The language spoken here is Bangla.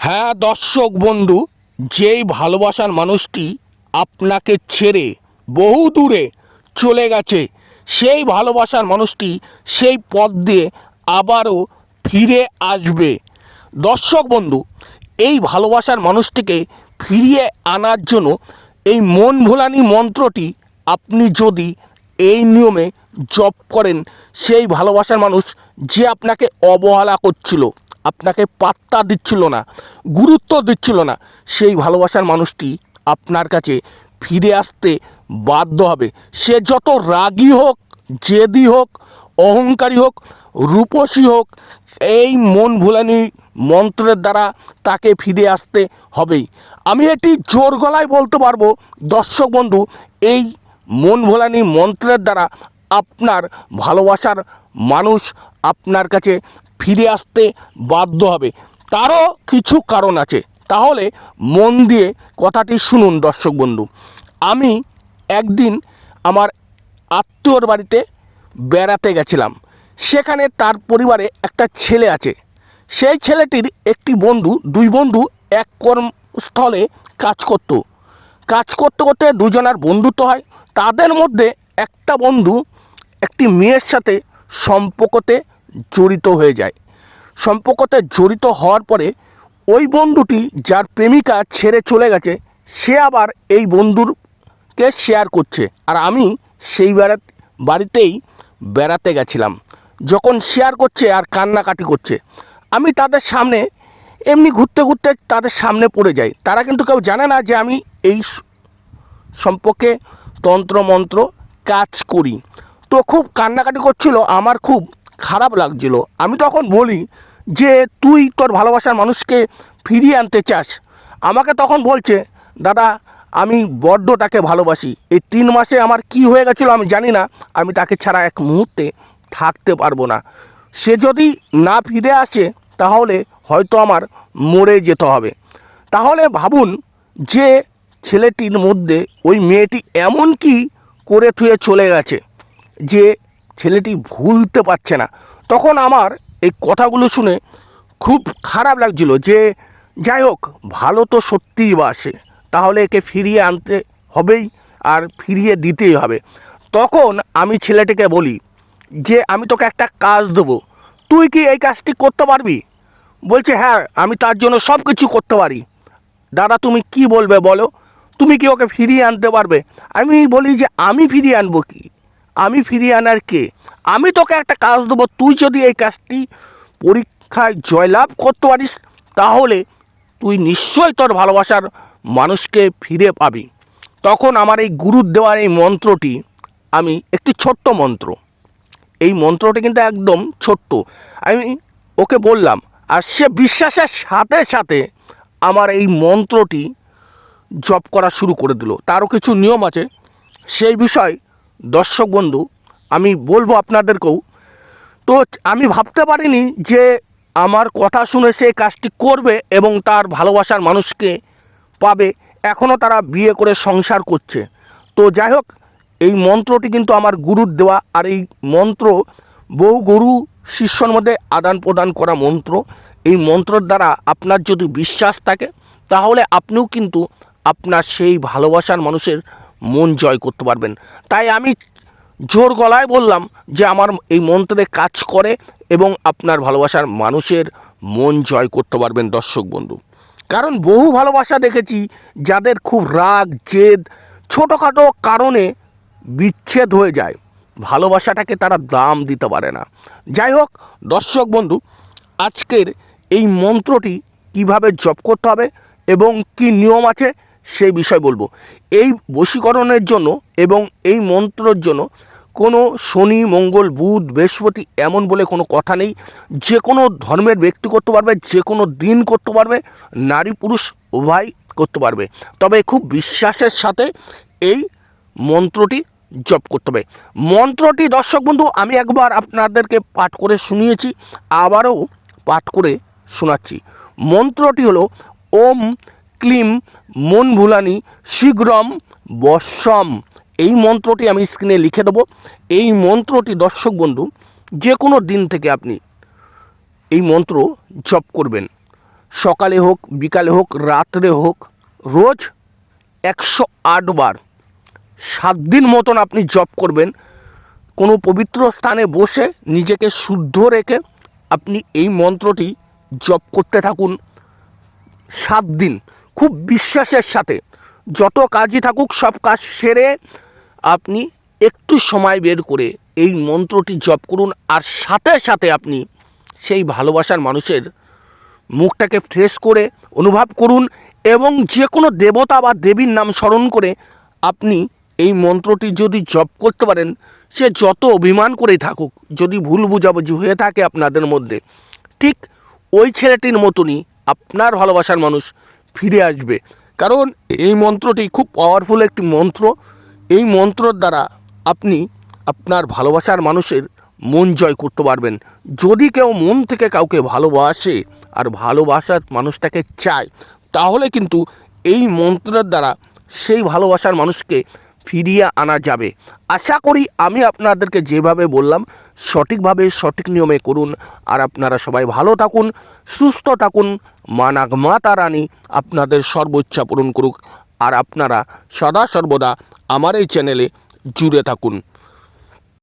হ্যাঁ দর্শক বন্ধু, যেই ভালোবাসার মানুষটি আপনাকে ছেড়ে বহু দূরে চলে গেছে, সেই ভালোবাসার মানুষটি সেই পথ দিয়ে আবারও ফিরে আসবে। দর্শক বন্ধু, এই ভালোবাসার মানুষটিকে ফিরিয়ে আনার জন্য এই মন ভোলানি মন্ত্রটি আপনি যদি এই নিয়মে জপ করেন, সেই ভালোবাসার মানুষ যে আপনাকে অবহেলা করছিল আপনাকে পাত্তা দিচ্ছিল না, গুরুত্ব দিচ্ছিল না। সেই ভালোবাসার মানুষটি আপনার কাছে ফিরে আসতে বাধ্য হবে। সে যত রাগী হোক, জেদি হোক, অহংকারী হোক, রূপসী হোক, এই মন ভুলানি মন্ত্রের দ্বারা তাকে ফিরে আসতে হবেই। আমি এটি জোর গলায় বলতে পারব, দর্শক বন্ধু, এই মন ভোলানি মন্ত্রের দ্বারা আপনার ভালোবাসার মানুষ আপনার কাছে ফিরে আসতে বাধ্য হবে। তারও কিছু কারণ আছে। তাহলে মন দিয়ে কথাটি শুনুন দর্শক বন্ধু। আমি একদিন আমার আত্মীয়র বাড়িতে বেড়াতে গেছিলাম। সেখানে তার পরিবারে একটা ছেলে আছে। সেই ছেলেটির একটি বন্ধু, দুই বন্ধু এক কর্মস্থলে কাজ করতো। কাজ করতে করতে দুজনের বন্ধুত্ব হয়। তাদের মধ্যে একটা বন্ধু একটি মেয়ের সাথে সম্পর্কতে জড়িত হয়ে যায়। সম্পর্কতে জড়িত হওয়ার পরে ওই বন্ধুটি যার প্রেমিকা ছেড়ে চলে গেছে, সে আবার এই বন্ধুরকে শেয়ার করছে। আর আমি সেই বেড়া বাড়িতেই বেড়াতে গেছিলাম। যখন শেয়ার করছে আর কান্নাকাটি করছে, আমি তাদের সামনে, এমনি ঘুরতে ঘুরতে তাদের সামনে পড়ে যাই। তারা কিন্তু কেউ জানে না যে আমি এই সম্পর্কে তন্ত্রমন্ত্র কাজ করি। তো খুব কান্নাকাটি করছিল, আমার খুব খারাপ লাগছিল। আমি তখন বলি যে, তুই তোর ভালোবাসার মানুষকে ফিরিয়ে আনতে চাস। আমাকে তখন বলছে, দাদা, আমি বড্ড তাকে ভালোবাসি। এই তিন মাসে আমার কি হয়ে গেছিল আমি জানি না। আমি তাকে ছাড়া এক মুহূর্তে থাকতে পারব না। সে যদি না ফিরে আসে, তাহলে হয়তো আমার মরে যেতে হবে। তাহলে ভাবুন যে, ছেলেটির মধ্যে ওই মেয়েটি এমন কি করে থুয়ে চলে গেছে যে ছেলেটি ভুলতে পারছে না। তখন আমার এই কথাগুলো শুনে খুব খারাপ লাগছিল যে, যাই হোক, ভালো তো সত্যিই বাসে তাহলে একে ফিরিয়ে আনতে হবেই আর ফিরিয়ে দিতেই হবে। তখন আমি ছেলেটিকে বলি, যে, আমি তোকে একটা কাজ দেবো। তুই কি এই কাজটি করতে পারবি? বলছে হ্যাঁ আমি তার জন্য সব কিছু করতে পারি। দাদা, তুমি কি বলবে বলো? তুমি কি ওকে ফিরিয়ে আনতে পারবে? আমি বলি যে, আমি ফিরিয়ে আনব কি? আমি ফিরিয়ে আনার কে? আমি তোকে একটা কাজ দেবো। তুই যদি এই কাজটি পরীক্ষায় জয়লাভ করতে পারিস, তাহলে তুই নিশ্চয়ই তোর ভালোবাসার মানুষকে ফিরে পাবি। তখন আমার এই গুরুর দেওয়ার এই মন্ত্রটি, আমি একটি ছোট্ট মন্ত্র। এই মন্ত্রটি কিন্তু একদম ছোট্ট। আমি ওকে বললাম, আর সে বিশ্বাসের সাথে সাথে আমার এই মন্ত্রটি জপ করা শুরু করে দিল। তারও কিছু নিয়ম আছে। সেই বিষয় দর্শক বন্ধু, আমি বলব আপনাদেরকেও, তো আমি ভাবতে পারিনি যে আমার কথা শুনে সে কাজটি করবে এবং তার ভালোবাসার মানুষকে পাবে। এখনও তারা বিয়ে করে সংসার করছে। তো যাই হোক, এই মন্ত্রটি কিন্তু আমার গুরুর দেওয়া, আর এই মন্ত্র বহু গুরু শিষ্যর মধ্যে আদান প্রদান করা মন্ত্র। এই মন্ত্রর দ্বারা আপনার যদি বিশ্বাস থাকে, তাহলে আপনিও কিন্তু আপনার সেই ভালোবাসার মানুষের মন জয় করতে পারবেন। তাই আমি জোর গলায় বললাম যে আমার এই মন্ত্রে কাজ করে এবং আপনার ভালোবাসার মানুষের মন জয় করতে পারবেন দর্শক বন্ধু। কারণ বহু ভালোবাসা দেখেছি যাদের খুব রাগ, জেদ, ছোটোখাটো কারণে বিচ্ছেদ হয়ে যায়। ভালোবাসাটাকে তারা দাম দিতে পারে না। যাই হোক, দর্শক বন্ধু, আজকের এই মন্ত্রটি কীভাবে জপ করতে হবে এবং কি নিয়ম আছে সেই বিষয় বলব। এই বশীকরণের জন্য এবং এই মন্ত্রের জন্য কোনো শনি, মঙ্গল, বুধ, বৃহস্পতি এমন বলে কোনো কথা নেই। যে কোনো ধর্মের ব্যক্তি করতে পারবে, যে কোনো দিন করতে পারবে, নারী, পুরুষ উভয় করতে পারবে। তবে খুব বিশ্বাসের সাথে এই মন্ত্রটি জপ করতে হবে। মন্ত্রটি দর্শক বন্ধু, আমি একবার আপনাদেরকে পাঠ করে শুনিয়েছি, আবারও পাঠ করে শোনাচ্ছি। মন্ত্রটি হলো, ওম ক্লিম, মন ভুলানি, শীঘ্রম, বর্ষম। এই মন্ত্রটি আমি স্ক্রিনে লিখে দেবো। এই মন্ত্রটি, দর্শক বন্ধু, যে কোনো দিন থেকে আপনি এই মন্ত্র জপ করবেন। সকালে হোক, বিকালে হোক, রাত্রে হোক, রোজ একশো আট বার, সাত দিন মতন আপনি জপ করবেন। কোনো পবিত্র স্থানে বসে নিজেকে শুদ্ধ রেখে আপনি এই মন্ত্রটি জপ করতে থাকুন। সাত দিন। খুব বিশ্বাসের সাথে। যত কাজই থাকুক, সব কাজ সেরে আপনি একটু সময় বের করে এই মন্ত্রটি জপ করুন, আর সাথে সাথে আপনি সেই ভালোবাসার মানুষের মুখটাকে ফ্রেশ করে অনুভব করুন এবং যে কোনো দেবতা বা দেবীর নাম স্মরণ করে আপনি এই মন্ত্রটি যদি জপ করতে পারেন, সে যত অভিমান করেই থাকুক, যদি ভুল বুঝাবুঝি হয়ে থাকে আপনাদের মধ্যে, ঠিক ওই ছেলেটির মতনই আপনার ভালোবাসার মানুষ ফিরে আসবে। কারণ এই মন্ত্রটি খুব পাওয়ারফুল একটি মন্ত্র। এই মন্ত্রর দ্বারা আপনি আপনার ভালোবাসার মানুষের মন জয় করতে পারবেন। যদি কেউ মন থেকে কাউকে ভালোবাসে আর ভালোবাসার মানুষটাকে চায়, তাহলে কিন্তু এই মন্ত্রের দ্বারা সেই ভালোবাসার মানুষকে ফিরিয়ে আনা যাবে। আশা করি আমি আপনাদেরকে যেভাবে বললাম, সঠিকভাবে সঠিক নিয়মে করুন। আর আপনারা সবাই ভালো থাকুন, সুস্থ থাকুন। মানাক মাতা রানী আপনাদের সর্বোচ্চা পূরণ করুক। আর আপনারা সদা সর্বদা আমার এই চ্যানেলে জুড়ে থাকুন।